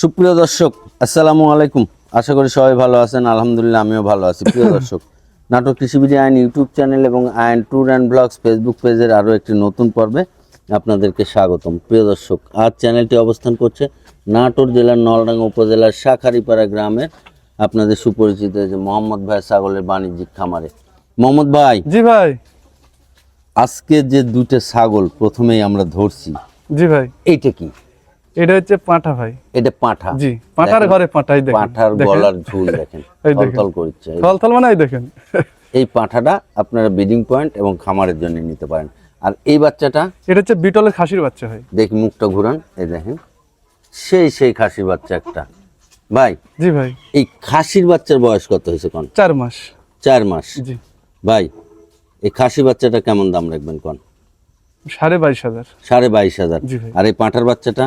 সুপ্রিয় দর্শক আসসালামু আলাইকুম। আশা করি সবাই ভালো আছেন। আলহামদুলিল্লাহ আমিও ভালো আছি। প্রিয় দর্শক নাটক কৃষিবিধি আইন ইউটিউব চ্যানেল এবং আইন ট্যুর অ্যান্ড ব্লগস ফেসবুক পেজের আরও একটি নতুন পর্বে আপনাদেরকে স্বাগতম। প্রিয় দর্শক আজ চ্যানেলটি অবস্থান করছে নাটোর জেলার নলডাঙ্গা উপজেলার শাখারিপাড়া গ্রামের আপনাদের সুপরিচিত যে মোহাম্মদ ভাই ছাগলের বাণিজ্যিক খামারে। মোহাম্মদ ভাই জি ভাই। আজকে যে দুটো ছাগল প্রথমেই আমরা ধরছি জি ভাই। এইটা কি? এটা হচ্ছে পাঁঠা ভাই। এটা পাঁঠা। জি পাঁঠার ঘরে পাঁঠাই দেখেন। পাঁঠার গলার ঝুল দেখেন থলথল করছে। এই- থল থল মানে দেখেন। এই পাঁঠাটা আপনারা ব্রিডিং পয়েন্ট এবং খামারের জন্য নিতে পারেন। আর এই বাচ্চাটা? এটা হচ্ছে বিটলের খাসির বাচ্চা ভাই। দেখি মুখটা ঘুরান এই দেখেন। সেই সেই খাসির বাচ্চা একটা। ভাই জি ভাই। এই খাসির বাচ্চার বয়স কত হয়েছে কোন? চার মাস। চার মাস। জি। ভাই এই খাসি বাচ্চাটা কেমন দাম রাখবেন কোন? সাড়ে বাইশ হাজার। সাড়ে বাইশ হাজার। আর এই পাঁঠার বাচ্চাটা?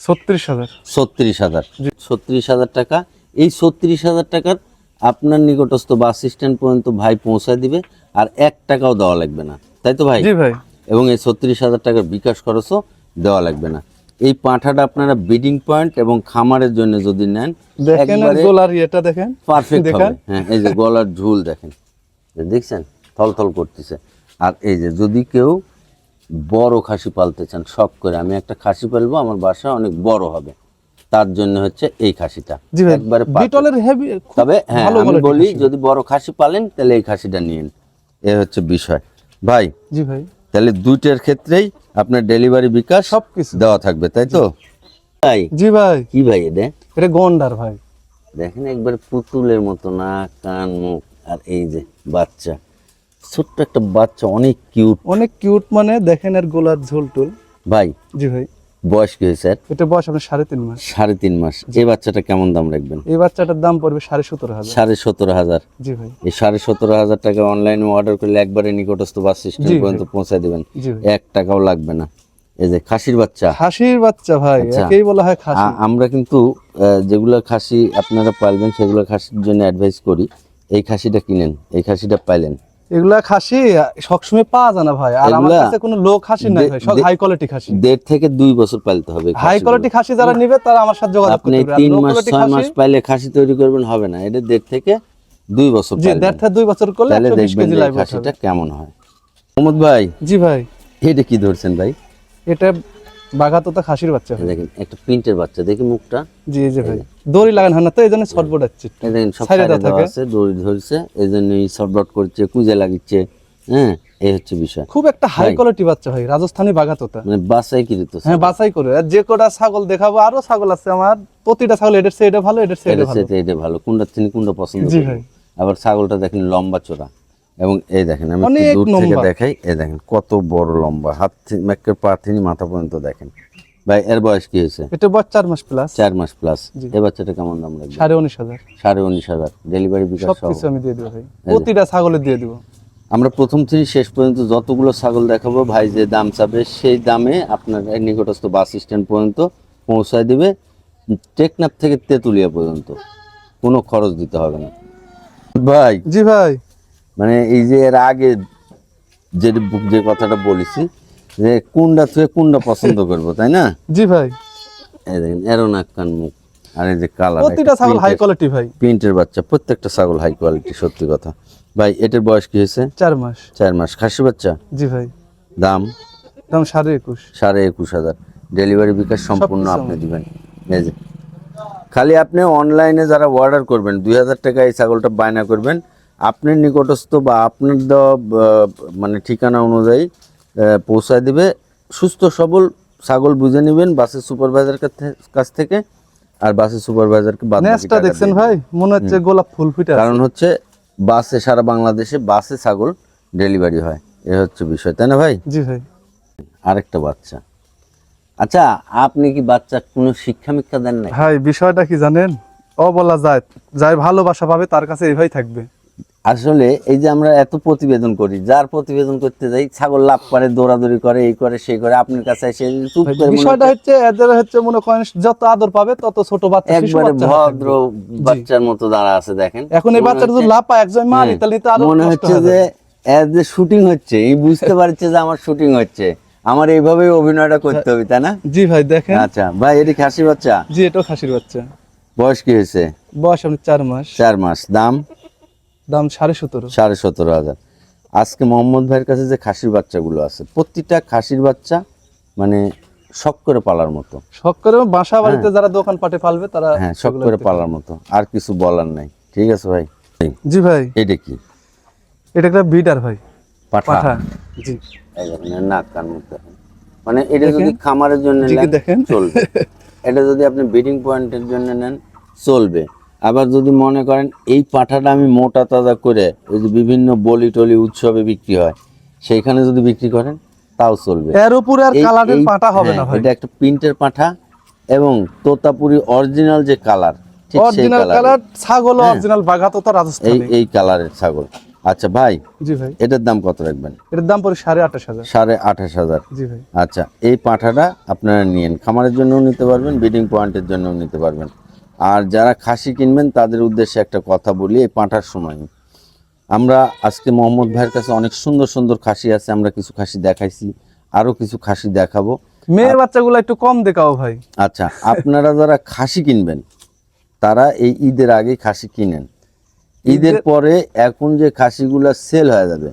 ছত্রিশ হাজার। ছত্রিশ হাজার। ছত্রিশ হাজার টাকা। এই ছত্রিশ হাজার টাকার আপনার নিকটস্থ বাস স্ট্যান্ড পর্যন্ত ভাই পৌঁছায় দিবে আর এক টাকাও দেওয়া লাগবে না। তাই তো ভাই? জি ভাই। এবং এই ছত্রিশ হাজার টাকার বিকাশ খরচও দেওয়া লাগবে না। এই পাঁঠাটা আপনারা ব্রিডিং পয়েন্ট এবং খামারের জন্য যদি নেন দেখেন দেখেন। পারফেক্ট হ্যাঁ এই যে গলার ঝুল দেখেন। দেখছেন? থলথল করতেছে। আর এই যে যদি কেউ বড় খাসি পালতে চান শখ করে। আমি একটা খাসি পালবো আমার বাসা অনেক বড় হবে। তার জন্য হচ্ছে এই খাসিটা। একবারে বিটলের হেভি তবে হ্যাঁ আমি বলি যদি বড় খাসি পালেন তাহলে এই খাসিটা নিন এ হচ্ছে বিষয়। ভাই জি ভাই। তাহলে দুইটার ক্ষেত্রেই আপনার ডেলিভারি বিকাশ সবকিছু। দেওয়া থাকবে তাই তো? ভাই জি ভাই। কি ভাই এটা? এটা গন্ডার ভাই। দেখেন একবার পুতুলের মতো না কান মুখ আর এই যে বাচ্চা। ছোট্ট একটা বাচ্চা অনেক কিউট অনেক কিউট মানে দেখেন আর গোলার ঝোল টুল ভাই জি ভাই। বয়স কি হয়েছে এটা বয়স আপনার সাড়ে তিন মাস। সাড়ে তিন মাস। এই বাচ্চাটা কেমন দাম রাখবেন? এই বাচ্চাটার দাম পড়বে সাড়ে সতেরো হাজার। সাড়ে সতেরো হাজার। জি ভাই। এই সাড়ে সতেরো হাজার টাকা অনলাইনে অর্ডার করলে একবারে নিকটস্থ বাস স্ট্যান্ড পর্যন্ত পৌঁছে দিবেন। এক টাকাও লাগবে না। এই যে খাসির বাচ্চা। খাসির বাচ্চা ভাই আচ্ছা। একেই বলা হয় খাসি। আমরা কিন্তু যেগুলো খাসি আপনারা পালবেন সেগুলো খাসির জন্য অ্যাডভাইস করি। এই খাসিটা কিনেন এই খাসিটা পাইলেন। এগুলা খাসি সবসময় পাওয়া যায় না ভাই। আর আমার কাছে কোনো লো খাসি নাই ভাই সব হাই কোয়ালিটি খাসি। দেড় থেকে দুই বছর পালতে হবে হাই কোয়ালিটি খাসি যারা নিবে তারা আমার সাথে যোগাযোগ করতে পারবে। মাস মাস পাইলে খাসি তৈরি করবেন হবে না। এটা দেড় থেকে দুই বছর জি দেড় থেকে দুই বছর করলে কেজি লাইভ খাসিটা কেমন হয়। মোহাম্মদ ভাই জি ভাই। এটা কি ধরছেন ভাই? এটা বাঘাতোতা খাসির বাচ্চা। দেখেন একটা প্রিন্টের বাচ্চা। দেখি মুখটা। জি জি ভাই। দড়ি লাগান হয় না তো এই জন্য হচ্ছে। আছে দড়ি ধরছে এই শর্টবট করছে কুজে লাগিচ্ছে হ্যাঁ এই হচ্ছে বিষয়। খুব একটা হাই কোয়ালিটি বাচ্চা ভাই রাজস্থানী বাঘাতোতা মানে বাসাই হ্যাঁ বাছাই করে। আর যে কটা ছাগল দেখাবো আরও ছাগল আছে আমার। প্রতিটা ছাগল এটার চেয়ে এটা ভালো এটার চেয়ে এটা ভালো। এটা ভালো। কোনটা কোনটা পছন্দ জি ভাই। আবার ছাগলটা দেখেন লম্বা চড়া এবং এই দেখেন আমি দূর থেকে দেখাই এই দেখেন কত বড় লম্বা। হাত থেকে মেকের পা থেকে মাথা পর্যন্ত দেখেন। ভাই এর বয়স কি হয়েছে? এটা বয়স চার মাস প্লাস চার মাস প্লাস। এই বাচ্চাটা কেমন দাম লাগবে সাড়ে উনিশ হাজার। সাড়ে উনিশ হাজার। ডেলিভারি বিকাশ সহ? সবকিছু আমি দিয়ে দেবো ভাই। প্রতিটা ছাগলে দিয়ে দেবো। আমরা প্রথম থেকে শেষ পর্যন্ত যতগুলো ছাগল দেখাবো ভাই যে দাম চাবে সেই দামে আপনার নিকটস্থ বাস স্ট্যান্ড পর্যন্ত পৌঁছায় দিবে। টেকনাফ থেকে তেঁতুলিয়া পর্যন্ত। কোনো খরচ দিতে হবে না। ভাই। জি ভাই। মানে এই যে এর আগে যে যে কথাটা বলেছি যে কোনটা থেকে কোনটা পছন্দ করব তাই না? জি ভাই। এই দেখেন এরো নাক কান মুখ। আর এই যে কালার প্রতিটা ছাগল হাই কোয়ালিটি ভাই। প্রিন্টের বাচ্চা প্রত্যেকটা ছাগল হাই কোয়ালিটি সত্যি কথা। ভাই এটার বয়স কি হয়েছে? চার মাস। চার মাস। খাসি বাচ্চা? জি ভাই। দাম? দাম সাড়ে একুশ। সাড়ে একুশ হাজার। ডেলিভারি বিকাশ সম্পূর্ণ আপনি দিবেন। এই যে। খালি আপনি অনলাইনে যারা অর্ডার করবেন দুই হাজার টাকা এই ছাগলটা বায়না করবেন আপনার নিকটস্থ বা আপনার দেওয়া মানে ঠিকানা অনুযায়ী পৌঁছায় দিবে। সুস্থ সবল ছাগল বুঝে নেবেন বাসের সুপারভাইজার কাছ থেকে আর বাসের সুপারভাইজারকে নেসটা দেখছেন ভাই মনে হচ্ছে গোলাপ ফুল ফুটে। কারণ হচ্ছে বাসে সারা বাংলাদেশে বাসে ছাগল ডেলিভারি হয়। এ হচ্ছে বিষয় তাই না ভাই? জি ভাই। আরেকটা বাচ্চা। আচ্ছা আপনি কি বাচ্চা কোনো শিক্ষা মিক্ষা দেন নাই? ভাই বিষয়টা কি জানেন? ও বলা যায় যাই ভালোবাসা পাবে তার কাছে এইভাবে থাকবে। আসলে এই যে আমরা এত প্রতিবেদন করি যার প্রতিবেদন করতে যাই ছাগল লাভ করে দৌড়াদৌড়ি করে এই করে সেই করে আপনার কাছে এসে চুপ করে বিষয়টা হচ্ছে এদের হচ্ছে মনে করেন যত আদর পাবে তত ছোট বাচ্চা একবারে ভদ্র বাচ্চার মতো দাঁড়া আছে দেখেন। এখন এই বাচ্চাটা যদি লাভ পায় একজন মারি হ্যাঁ, তাহলে তো মনে হচ্ছে যে এর যে শুটিং হচ্ছে এই বুঝতে পারছে যে আমার শুটিং হচ্ছে। আমার এইভাবেই অভিনয়টা করতে হবে তাই না? জি ভাই দেখেন। আচ্ছা ভাই এটি খাসি বাচ্চা? জি এটাও খাসির বাচ্চা। বয়স কি হয়েছে? বয়স আপনার চার মাস। চার মাস দাম? দাম সাড়ে সতেরো। সাড়ে সতেরো হাজার। আজকে মোহাম্মদ ভাইয়ের কাছে যে খাসির বাচ্চাগুলো আছে প্রতিটা খাসির বাচ্চা মানে শখ করে পালার মতো। শখ করে বাসা বাড়িতে যারা দোকান পাটে পালবে তারা হ্যাঁ শখ করে পালার মতো। আর কিছু বলার নাই। ঠিক আছে ভাই? জি ভাই। এটা কি? এটা একটা বিডার ভাই। পাঠা? জি। নাক কান মুখ মানে এটা যদি খামারের জন্য নেন। চলবে। এটা যদি আপনি ব্রিডিং পয়েন্টের জন্য নেন চলবে। আবার যদি মনে করেন এই পাঠাটা আমি মোটা তাজা করে ওই যে বিভিন্ন বলি টলি উৎসবে বিক্রি হয় সেইখানে যদি বিক্রি করেন তাও চলবে। এর উপরে আর কালারের পাটা হবে না হ্যাঁ, ভাই। এটা একটা প্রিন্টের পাঠা এবং তোতাপুরি অরিজিনাল যে কালার ঠিক সেই অরিজিনাল কালার ছাগল অরিজিনাল বাঘা তো এই এই কালারের ছাগল। আচ্ছা ভাই জি ভাই। এটার দাম কত রাখবেন? এটার দাম পড়ে সাড়ে আঠাশ হাজার। সাড়ে আঠাশ হাজার। জি ভাই। আচ্ছা এই পাঁঠাটা আপনারা নিয়েন। খামারের জন্যও নিতে পারবেন বিডিং পয়েন্টের জন্যও নিতে পারবেন। আর যারা খাসি কিনবেন তাদের উদ্দেশ্যে একটা কথা বলি এই পাঁঠার সময়। আমরা আজকে মোহাম্মদ ভাইয়ের কাছে অনেক সুন্দর সুন্দর খাসি আছে আমরা কিছু খাসি দেখাইছি আরও কিছু খাসি দেখাবো। মেয়ের বাচ্চাগুলো একটু কম দেখাও ভাই। আচ্ছা আপনারা যারা খাসি কিনবেন তারা এই ঈদের আগে খাসি কিনেন। ঈদের পরে এখন যে খাসিগুলো সেল হয়ে যাবে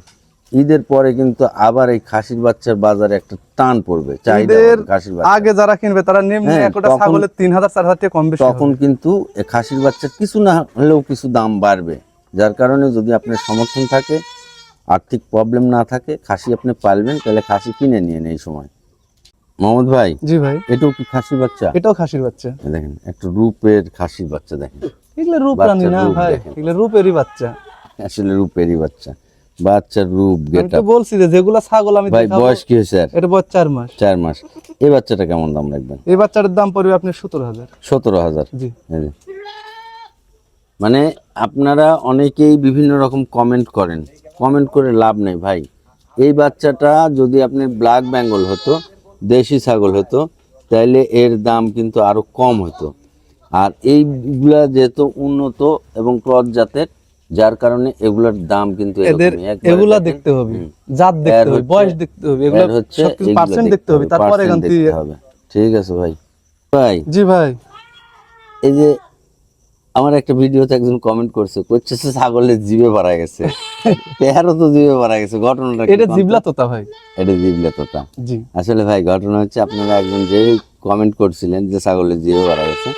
ঈদের পরে কিন্তু আবার এই খাসির বাচ্চার বাজারে একটা টান পড়বে চাহিদা খাসির আগে যারা কিনবে তারা নিম্ন হ্যাঁ, একটা ছাগলের তিন হাজার চার হাজার টাকা কম বেশি তখন কিন্তু খাসির বাচ্চার কিছু না হলেও কিছু দাম বাড়বে যার কারণে যদি আপনার সমর্থন থাকে আর্থিক প্রবলেম না থাকে খাসি আপনি পালবেন তাহলে খাসি কিনে নিন এই সময়। মোহাম্মদ ভাই জি ভাই। এটাও কি খাসির বাচ্চা? এটাও খাসির বাচ্চা। দেখেন একটু রূপের খাসির বাচ্চা দেখেন। এগুলো রূপ রানী না ভাই এগুলো রূপেরই বাচ্চা। আসলে রূপেরই বাচ্চা। বাচ্চার রূপ গেটা বলছি যে যেগুলা ছাগল আমি ভাই বয়স কি হয়েছে এটা বয়স চার মাস। চার মাস। এই বাচ্চাটা কেমন দাম রাখবেন? এই বাচ্চাটার দাম পড়বে আপনার সতেরো হাজার। সতেরো হাজার? জি। মানে আপনারা অনেকেই বিভিন্ন রকম কমেন্ট করেন। কমেন্ট করে লাভ নেই ভাই। এই বাচ্চাটা যদি আপনি ব্ল্যাক বেঙ্গল হতো দেশি ছাগল হতো তাহলে এর দাম কিন্তু আরও কম হতো। আর এইগুলা যেহেতু উন্নত এবং ক্রস জাতের যার কারণে এগুলার দাম কিন্তু এদের এগুলা দেখতে হবে জাত দেখতে হবে বয়স দেখতে হবে এগুলো হচ্ছে পার্সেন্ট দেখতে হবে তারপরে এখান থেকে হবে। ঠিক আছে ভাই। ভাই। জি ভাই। এই যে আমার একটা ভিডিওতে একজন কমেন্ট করছে করছে ছাগলের জিভে পারা গেছে। তেহারও তো জিভে পারা গেছে ঘটনাটা এটা? জিবলা তোতা ভাই। এটা জিবলে তোতা জি। আসলে ভাই ঘটনা হচ্ছে আপনারা একজন যে কমেন্ট করছিলেন যে ছাগলের জিভে পারা গেছে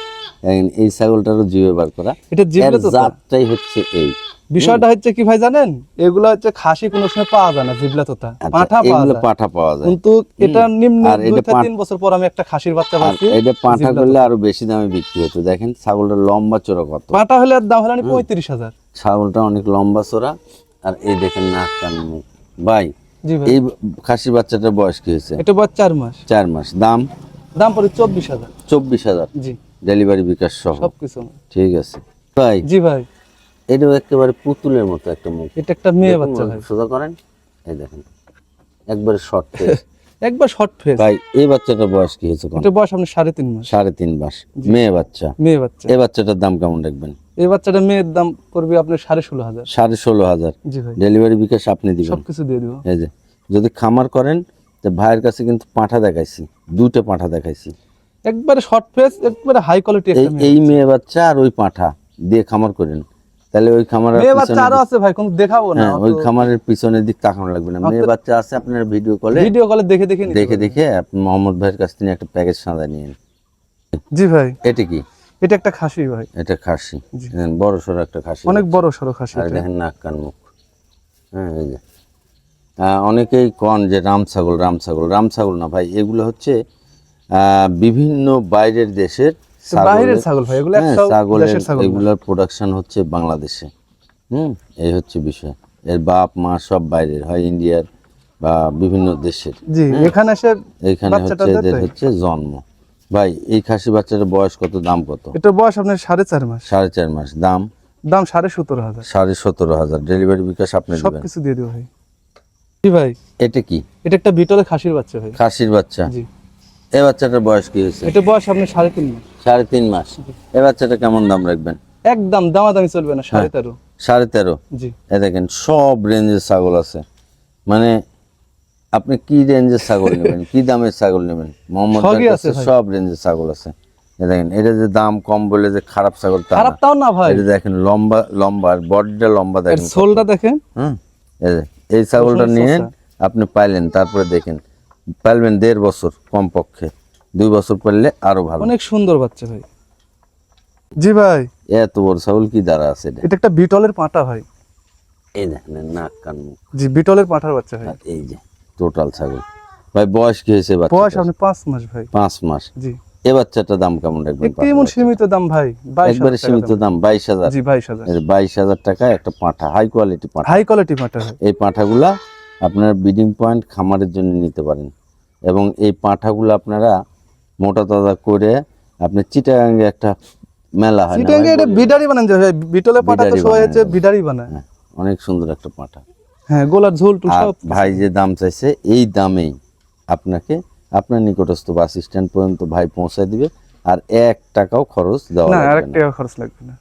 এই ছাগলটারও জিভে বার করা। এটা জিবলা জাতটাই হচ্ছে এই। বিষয়টা হচ্ছে কি ভাই জানেন? এগুলো হচ্ছে খাসি কোনো সময় পাওয়া যায় না জিবলা তোতা। আচ্ছা, পাঠা পাওয়া যায়। পাঠা পাওয়া যায়। কিন্তু এটা নিম্ন দুই থেকে তিন বছর পর আমি একটা খাসির বাচ্চা পাচ্ছি এটা পাঁঠা করলে আরও বেশি দামে বিক্রি হতো। দেখেন ছাগলটার লম্বা চোরা কত। পাঠা হলে এর দাম হলো পঁয়ত্রিশ হাজার। ছাগলটা অনেক লম্বা চোরা। আর এই দেখেন নাক কান ভাই। এই খাসির বাচ্চাটার বয়স কি হয়েছে? এটা বয়স চার মাস। চার মাস। দাম? দাম পড়ে চব্বিশ হাজার। চব্বিশ হাজার। জি। ডেলিভারি বিকাশ সহ। সবকিছু। ঠিক আছে। ভাই জি ভাই। এটাও একেবারে পুতুলের মতো একটা মুখ। এটা একটা মেয়ে বাচ্চা ভাই। সোজা করেন। এই দেখেন একবারে শর্ট ফেস একবার শর্ট ফেস ভাই এই বাচ্চাটার বয়স কি হয়েছে এটা বয়স আপনার সাড়ে তিন মাস। সাড়ে তিন মাস। মেয়ে বাচ্চা। মেয়ে বাচ্চা। এই বাচ্চাটার দাম কেমন রাখবেন এই বাচ্চাটা মেয়ের দাম করবে আপনার সাড়ে ষোলো হাজার। সাড়ে ষোলো হাজার। জি ভাই। ডেলিভারি বিকাশ আপনি দিবেন। সবকিছু দিয়ে দিব। এই যে যদি খামার করেন তো ভাইয়ের কাছে কিন্তু পাঁঠা দেখাইছি। দুটো পাঁঠা দেখাইছি। একবারে শর্ট ফেস একবারে হাই কোয়ালিটি এই একটা মেয়ে এই মেয়ে বাচ্চা আর ওই পাঁঠা দিয়ে খামার করেন তাহলে ওই খামার মেয়ে বাচ্চা আরও আছে ভাই কোন দেখাবো না হ্যাঁ ওই খামারের পিছনের দিক তাকানো লাগবে না। মেয়ে বাচ্চা আছে আপনার ভিডিও কলে ভিডিও কলে দেখে দেখে দেখে দেখে আপনি মোহাম্মদ ভাইয়ের কাছ থেকে একটা প্যাকেজ সাদা নিয়ে নিন। জি ভাই। এটা কি? এটা একটা খাসি ভাই। এটা খাসি। দেখেন, বড় সড়ো একটা খাসি অনেক বড় সড়ো খাসি আর দেখেন নাক কান মুখ। হ্যাঁ এই যে। অনেকেই কন যে রাম ছাগল রাম ছাগল রাম ছাগল না ভাই এগুলো হচ্ছে বিভিন্ন বাইরের দেশের বাইরের ছাগল ভাই এগুলো হ্যাঁ, ছাগলের। এগুলোর প্রোডাকশন হচ্ছে বাংলাদেশে। হুম এই হচ্ছে বিষয়। এর বাপ মা সব বাইরের হয় ইন্ডিয়ার বা বিভিন্ন দেশের। জি এখানে এসে বাচ্চাটা হচ্ছে এদের হচ্ছে জন্ম। ভাই এই খাসি বাচ্চাটার বয়স কত দাম কত? এটার বয়স আপনার সাড়ে চার মাস। সাড়ে চার মাস দাম? দাম সাড়ে সতেরো হাজার। সাড়ে সতেরো হাজার। ডেলিভারি বিকাশ আপনি দিবেন। সবকিছু দিয়ে দেবো ভাই। জি ভাই। এটা কি? এটা একটা ভিতরে খাসির বাচ্চা ভাই। খাসির বাচ্চা? জি। এই বাচ্চাটার বয়স কি হয়েছে? এটা বয়স আপনার সাড়ে তিন মাস। সাড়ে তিন মাস। এই বাচ্চাটা কেমন দাম রাখবেন? একদম দামাদামি চলবে না সাড়ে হ্যাঁ। তেরো। সাড়ে তেরো? জি। এ দেখেন সব রেঞ্জের ছাগল আছে। মানে আপনি কি রেঞ্জের ছাগল নেবেন? কি দামের ছাগল নেবেন? মোহাম্মদ আছে সব রেঞ্জের ছাগল আছে। দেখেন এটা যে দাম কম বলে যে খারাপ ছাগল খারাপ তাও না ভাই। এটা দেখেন লম্বা লম্বা বডিটা লম্বা দেখেন সোলটা দেখেন। হুম? এই ছাগলটা নিয়ে আপনি পাইলেন তারপরে দেখেন। পাইলেন দেড় বছর কমপক্ষে। দুই বছর পারলে আরও ভালো। অনেক সুন্দর বাচ্চা ভাই। জি ভাই। এত বড় ছাগল কি দ্বারা আছে এটা? একটা বিটলের পাঁঠা ভাই। এই দেখেন নাক কান মুখ। জি বিটলের পাঁঠার বাচ্চা ভাই। এই যে টোটাল ছাগল। ভাই বয়স কি হয়েছে বাচ্চা বয়স আপনি পাঁচ মাস ভাই। পাঁচ মাস। জি। এ বাচ্চাটার দাম কেমন রাখবেন? একটু এমন সীমিত দাম ভাই বাইশ একবারে সীমিত দাম। বাইশ হাজার। জি বাইশ হাজার। বাইশ হাজার টাকা একটা পাঁঠা হাই কোয়ালিটি পাঁঠা। হাই কোয়ালিটি পাঁঠা এই পাঁঠাগুলা আপনার ব্রিডিং পয়েন্ট খামারের জন্য নিতে পারেন। এবং এই পাঁঠাগুলো আপনারা মোটা তাজা করে আপনি চিটাগাঙ্গে একটা মেলা হয় এটা বিডারি বানান যায় পাঁঠা তো সবাই হচ্ছে বিডারি বানায়। হ্যাঁ, অনেক সুন্দর একটা পাঁঠা। হ্যাঁ গোলার ঝোল আর সব। ভাই যে দাম চাইছে এই দামেই আপনাকে আপনার নিকটস্থ বাস স্ট্যান্ড পর্যন্ত ভাই পৌঁছে দিবে। আর এক টাকাও খরচ দেওয়া না এক টাকা খরচ লাগবে না।